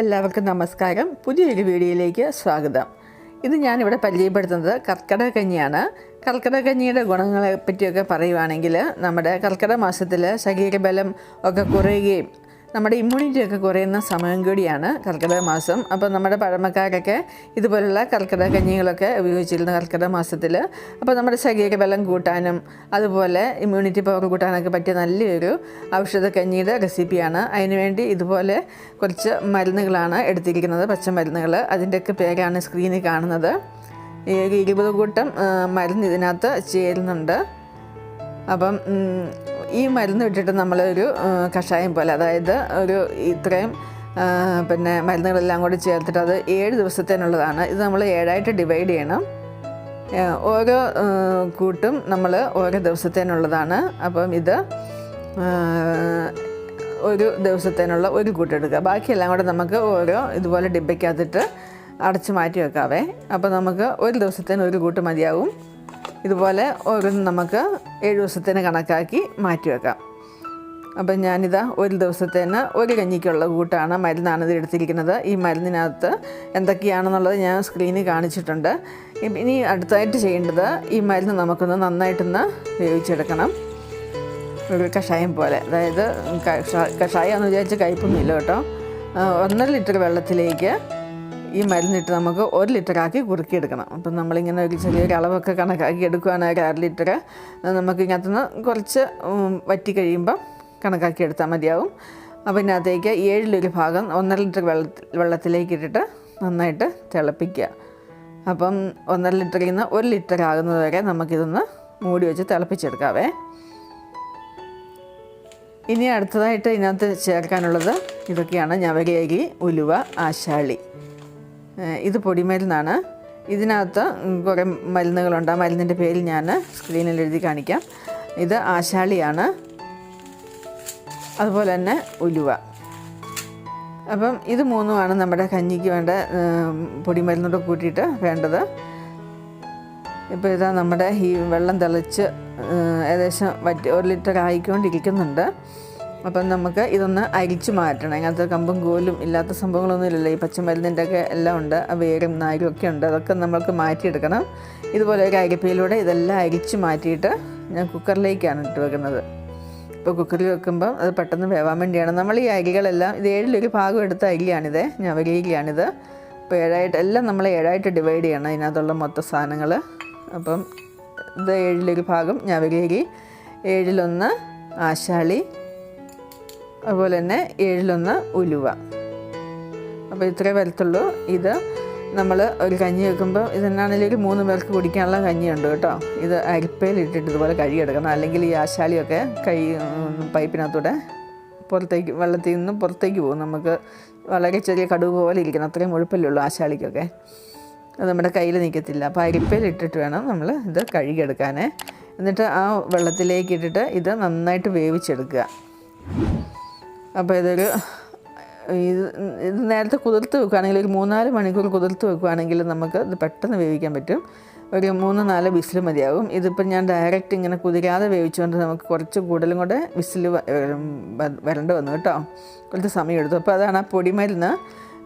എല്ലാവർക്കും നമസ്കാരം. പുതിയൊരു വീഡിയോയിലേക്ക് സ്വാഗതം. ഇത് ഞാനിവിടെ പരിചയപ്പെടുത്തുന്നത് കർക്കിടക കഞ്ഞിയാണ്. കർക്കിടക കഞ്ഞിയുടെ ഗുണങ്ങളെ പറ്റിയൊക്കെ പറയുവാണെങ്കിൽ നമ്മുടെ കർക്കിടക മാസത്തിൽ ശരീരബലം ഒക്കെ കുറയുകയും നമ്മുടെ ഇമ്മ്യൂണിറ്റി ഒക്കെ കുറയുന്ന സമയം കൂടിയാണ് കർക്കിടക മാസം. അപ്പോൾ നമ്മുടെ പഴമക്കാരൊക്കെ ഇതുപോലുള്ള കർക്കിടക കഞ്ഞികളൊക്കെ ഉപയോഗിച്ചിരുന്നു കർക്കിടക മാസത്തിൽ അപ്പോൾ നമ്മുടെ ശരീരബലം കൂട്ടാനും അതുപോലെ ഇമ്മ്യൂണിറ്റി പവർ കൂട്ടാനൊക്കെ പറ്റിയ നല്ലൊരു ഔഷധ കഞ്ഞിയുടെ റെസിപ്പിയാണ് അതിനുവേണ്ടി ഇതുപോലെ കുറച്ച് മരുന്നുകളാണ് എടുത്തിരിക്കുന്നത് പച്ചമരുന്നുകൾ അതിന്റെയൊക്കെ പേരാണ് സ്ക്രീനിൽ കാണുന്നത്. ഈ ഇരുപത് കൂട്ടം മരുന്ന് ഇതിനകത്ത് ചേരുന്നുണ്ട്. അപ്പം ഈ മരുന്ന് ഇട്ടിട്ട് നമ്മളൊരു കഷായം പോലെ അതായത് ഒരു ഇത്രയും പിന്നെ മരുന്നുകളെല്ലാം കൂടി ചേർത്തിട്ട് അത് ഏഴ് ദിവസത്തേനുള്ളതാണ്. ഇത് നമ്മൾ ഏഴായിട്ട് ഡിവൈഡ് ചെയ്യണം. ഓരോ കൂട്ടും നമ്മൾ ഓരോ ദിവസത്തേനുള്ളതാണ്. അപ്പം ഇത് ഒരു ദിവസത്തേനുള്ള ഒരു കൂട്ടെടുക്കുക ബാക്കിയെല്ലാം കൂടെ നമുക്ക് ഓരോ ഇതുപോലെ ഡിബയ്ക്കകത്തിട്ട് അടച്ചു മാറ്റി വെക്കാവേ. അപ്പോൾ നമുക്ക് ഒരു ദിവസത്തേന് ഒരു കൂട്ട് മതിയാവും. ഇതുപോലെ ഓരോന്ന് നമുക്ക് ഏഴ് ദിവസത്തേന് കണക്കാക്കി മാറ്റി വെക്കാം. അപ്പം ഞാനിതാ ഒരു ദിവസത്തേന് ഒരു കഞ്ഞിക്കുള്ള കൂട്ടാണ് മരുന്നാണ് ഇത് എടുത്തിരിക്കുന്നത്. ഈ മരുന്നിനകത്ത് എന്തൊക്കെയാണെന്നുള്ളത് ഞാൻ സ്ക്രീനിൽ കാണിച്ചിട്ടുണ്ട്. ഇനി അടുത്തായിട്ട് ചെയ്യേണ്ടത് ഈ മരുന്ന് നമുക്കൊന്ന് നന്നായിട്ടൊന്ന് വേവിച്ചെടുക്കണം. ഒരു കഷായം പോലെ. അതായത് കഷാ- കഷായം എന്ന് വിചാരിച്ച് കയ്പൊന്നുമില്ല കേട്ടോ. ഒന്നര ലിറ്റർ വെള്ളത്തിലേക്ക് ഈ മരുന്നിട്ട് നമുക്ക് ഒരു ലിറ്ററാക്കി കുറുക്കിയെടുക്കണം. അപ്പം നമ്മളിങ്ങനെ ഒരു ചെറിയൊരു അളവൊക്കെ കണക്കാക്കി എടുക്കുകയാണെങ്കിൽ അര ലിറ്റർ. നമുക്ക് ഇതിനകത്തുനിന്ന് കുറച്ച് വറ്റി കഴിയുമ്പം കണക്കാക്കി എടുത്താൽ മതിയാവും. അപ്പോൾ ഇതിനകത്തേക്ക് ഏഴിലൊരു ഭാഗം ഒന്നര ലിറ്റർ വെള്ളത്തിൽ വെള്ളത്തിലേക്ക് ഇട്ടിട്ട് നന്നായിട്ട് തിളപ്പിക്കുക. അപ്പം ഒന്നര ലിറ്ററിൽ നിന്ന് ഒരു ലിറ്റർ ആകുന്നത് വരെ നമുക്കിതൊന്ന് മൂടി വെച്ച് തിളപ്പിച്ചെടുക്കാവേ. ഇനി അടുത്തതായിട്ട് ഇതിനകത്ത് ചേർക്കാനുള്ളത് ഇതൊക്കെയാണ് ഞവരേരി ഉലുവ ആശാളി. ഇത് പൊടിമരുന്നാണ്. ഇതിനകത്ത് കുറേ മരുന്നുകളുണ്ട്. ആ മരുന്നിന്റെ പേര് ഞാൻ സ്ക്രീനിൽ എഴുതി കാണിക്കാം. ഇത് ആശാളിയാണ്. അതുപോലെ തന്നെ ഉലുവ. അപ്പം ഇത് മൂന്നുമാണ് നമ്മുടെ കഞ്ഞിക്ക് വേണ്ട പൊടിമരുന്നോട് കൂട്ടിയിട്ട് വേണ്ടത്. ഇപ്പോൾ ഇതാ നമ്മുടെ ഈ വെള്ളം തിളച്ച് ഏകദേശം വറ്റി ഒരു ലിറ്റർ ആയിക്കൊണ്ടിരിക്കുന്നുണ്ട്. അപ്പം നമുക്ക് ഇതൊന്ന് അരിച്ചു മാറ്റണം. അങ്ങനത്തെ കമ്പും കോലും ഇല്ലാത്ത സംഭവങ്ങളൊന്നും ഇല്ലല്ലോ. ഈ പച്ചമരുന്നിന്റെ ഒക്കെ എല്ലാം ഉണ്ട്. വേരും നാരും ഒക്കെ ഉണ്ട്. അതൊക്കെ നമുക്ക് മാറ്റിയെടുക്കണം. ഇതുപോലെ ഒരു അരിപ്പയിലൂടെ ഇതെല്ലാം അരിച്ചു മാറ്റിയിട്ട് ഞാൻ കുക്കറിലേക്കാണ് ഇട്ട് വെക്കുന്നത്. ഇപ്പോൾ കുക്കറിൽ വെക്കുമ്പോൾ അത് പെട്ടെന്ന് വേവാൻ വേണ്ടിയാണ്. നമ്മൾ ഈ അരികളെല്ലാം ഇത് ഏഴിലൊരു ഭാഗം എടുത്ത അരിയാണിത്. ഞവരിയിലാണ് അപ്പോൾ ഏഴായിട്ട് എല്ലാം നമ്മൾ ഏഴായിട്ട് ഡിവൈഡ് ചെയ്യണം ഇതിനകത്തുള്ള മൊത്തം സാധനങ്ങൾ. അപ്പം ഇത് ഏഴിലൊരു ഭാഗം ഞവരേരി ഏഴിലൊന്ന് ആശാളി. അതുപോലെ തന്നെ ഏഴിലൊന്ന് ഉലുവ. അപ്പോൾ ഇത്രേ വരത്തുള്ളൂ. ഇത് നമ്മൾ ഒരു കഞ്ഞി വെക്കുമ്പോൾ ഇതെന്നാണെങ്കിലും ഒരു മൂന്ന് പേർക്ക് കുടിക്കാനുള്ള കഞ്ഞിയുണ്ട് കേട്ടോ. ഇത് അരിപ്പയിൽ ഇട്ടിട്ട് ഇതുപോലെ കഴുകിയെടുക്കണം. അല്ലെങ്കിൽ ഈ ആശാലിയൊക്കെ കൈ പൈപ്പിനകത്തൂടെ പുറത്തേക്ക് വെള്ളത്തിൽ നിന്ന് പുറത്തേക്ക് പോകും. നമുക്ക് വളരെ ചെറിയ കടുവ് പോലെ ഇരിക്കണം. അത്രയും മുഴുപ്പല്ലേ ഉള്ളൂ ആശാലിക്കൊക്കെ അത് നമ്മുടെ കയ്യിൽ നിൽക്കത്തില്ല. അപ്പോൾ അരിപ്പയിൽ ഇട്ടിട്ട് വേണം നമ്മൾ ഇത് കഴുകിയെടുക്കാൻ എന്നിട്ട് ആ വെള്ളത്തിലേക്ക് ഇട്ടിട്ട് ഇത് നന്നായിട്ട് വേവിച്ചെടുക്കുക. അപ്പോൾ ഇതൊരു ഇത് ഇത് നേരത്തെ കുതിർത്ത് വെക്കുകയാണെങ്കിൽ ഒരു മൂന്നാൽ മണിക്കൂർ കുതിർത്ത് വെക്കുകയാണെങ്കിൽ നമുക്ക് ഇത് പെട്ടെന്ന് വേവിക്കാൻ പറ്റും. ഒരു മൂന്ന് നാല് വിസിൽ മതിയാകും ഇതിപ്പോൾ ഞാൻ ഡയറക്റ്റ് ഇങ്ങനെ കുതിരാതെ വേവിച്ചുകൊണ്ട് നമുക്ക് കുറച്ച് കൂടുതലും കൂടെ വിസിൽ വരേണ്ടി വന്നു കേട്ടോ. കുറച്ച് സമയം എടുത്തു. അപ്പോൾ അതാണ് ആ പൊടിമരുന്ന്.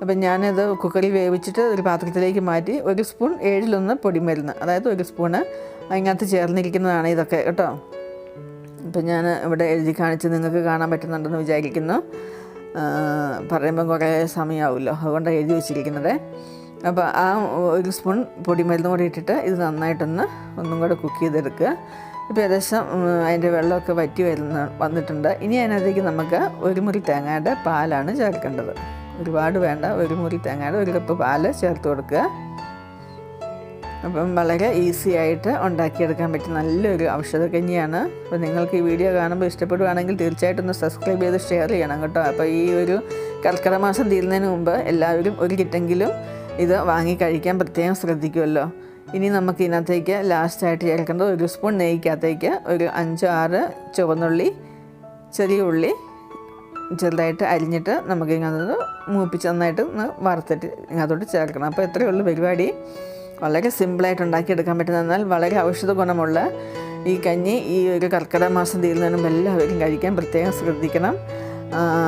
അപ്പം ഞാനത് കുക്കറിൽ വേവിച്ചിട്ട് ഒരു പാത്രത്തിലേക്ക് മാറ്റി ഒരു സ്പൂൺ ഏഴിലൊന്ന് പൊടിമരുന്ന് അതായത് ഒരു സ്പൂണ് അതിനകത്ത് ചേർന്നിരിക്കുന്നതാണ് ഇതൊക്കെ കേട്ടോ. ഇപ്പം ഞാൻ ഇവിടെ എഴുതി കാണിച്ച് നിങ്ങൾക്ക് കാണാൻ പറ്റുന്നുണ്ടെന്ന് വിചാരിക്കുന്നു. പറയുമ്പം കുറേ സമയമാവുമല്ലോ അതുകൊണ്ടാണ് എഴുതി വെച്ചിരിക്കുന്നത്. അപ്പോൾ ആ ഒരു സ്പൂൺ പൊടിമരുന്ന് കൂടി ഇട്ടിട്ട് ഇത് നന്നായിട്ടൊന്ന് ഒന്നും കൂടെ കുക്ക് ചെയ്തെടുക്കുക. ഇപ്പോൾ ഏകദേശം അതിന്റെ വെള്ളമൊക്കെ വറ്റി വരുന്ന വന്നിട്ടുണ്ട്. ഇനി അതിനകത്തേക്ക് നമുക്ക് ഒരു മുറി തേങ്ങയുടെ പാലാണ് ചേർക്കേണ്ടത്. ഒരുപാട് വേണ്ട ഒരു മുറി തേങ്ങയുടെ ഒരു കപ്പ് പാൽ ചേർത്ത് കൊടുക്കുക. അപ്പം വളരെ ഈസി ആയിട്ട് ഉണ്ടാക്കിയെടുക്കാൻ പറ്റും നല്ലൊരു ഔഷധക്കഞ്ഞിയാണ് അപ്പോൾ നിങ്ങൾക്ക് ഈ വീഡിയോ കാണുമ്പോൾ ഇഷ്ടപ്പെടുവാണെങ്കിൽ തീർച്ചയായിട്ടും ഒന്ന് സബ്സ്ക്രൈബ് ചെയ്ത് ഷെയർ ചെയ്യണം കേട്ടോ. അപ്പോൾ ഈ ഒരു കർക്കിടക മാസം തീരുന്നതിന് മുമ്പ് എല്ലാവരും ഒരു കിറ്റെങ്കിലും ഇത് വാങ്ങി കഴിക്കാൻ പ്രത്യേകം ശ്രദ്ധിക്കുമല്ലോ ഇനി നമുക്ക് ഇതിനകത്തേക്ക് ലാസ്റ്റായിട്ട് ചേർക്കേണ്ടത് ഒരു സ്പൂൺ നെയ്ക്കകത്തേക്ക് ഒരു അഞ്ചോ ആറ് ചുവന്നുള്ളി ചെറിയ ഉള്ളി ചെറുതായിട്ട് അരിഞ്ഞിട്ട് നമുക്ക് ഇതിനകത്ത് മൂപ്പിച്ച് നന്നായിട്ട് ഒന്ന് വറുത്തിട്ട് ഇതിനകത്തോട്ട് ചേർക്കണം. അപ്പോൾ ഇത്രയേ ഉള്ളൂ പരിപാടി. വളരെ സിമ്പിളായിട്ട് ഉണ്ടാക്കിയെടുക്കാൻ പറ്റുന്ന എന്നാൽ വളരെ ഔഷധ ഗുണമുള്ള ഈ കഞ്ഞി ഈ ഒരു കർക്കിടക മാസം തീരുന്നതിന് എല്ലാവരും കഴിക്കാൻ പ്രത്യേകം ശ്രദ്ധിക്കണം.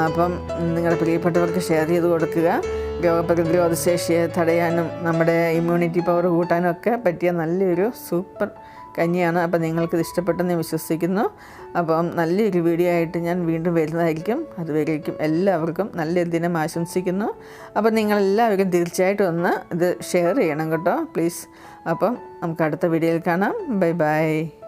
അപ്പം നിങ്ങളുടെ പ്രിയപ്പെട്ടവർക്ക് ഷെയർ ചെയ്ത് കൊടുക്കുക. രോഗപ്രതിരോധ ശേഷിയെ തടയാനും നമ്മുടെ ഇമ്മ്യൂണിറ്റി പവർ കൂട്ടാനും ഒക്കെ പറ്റിയ നല്ലൊരു സൂപ്പർ കഞ്ഞിയാണ്. അപ്പം നിങ്ങൾക്കിത് ഇഷ്ടപ്പെട്ടെന്ന് വിശ്വസിക്കുന്നു. അപ്പം നല്ലൊരു വീഡിയോ ആയിട്ട് ഞാൻ വീണ്ടും വരുന്നതായിരിക്കും. അതുവരേക്കും എല്ലാവർക്കും നല്ല ദിനം ആശംസിക്കുന്നു. അപ്പം നിങ്ങളെല്ലാവരും തീർച്ചയായിട്ടും ഒന്ന് ഇത് ഷെയർ ചെയ്യണം കേട്ടോ. പ്ലീസ്. അപ്പം നമുക്ക് അടുത്ത വീഡിയോയിൽ കാണാം. Bye bye.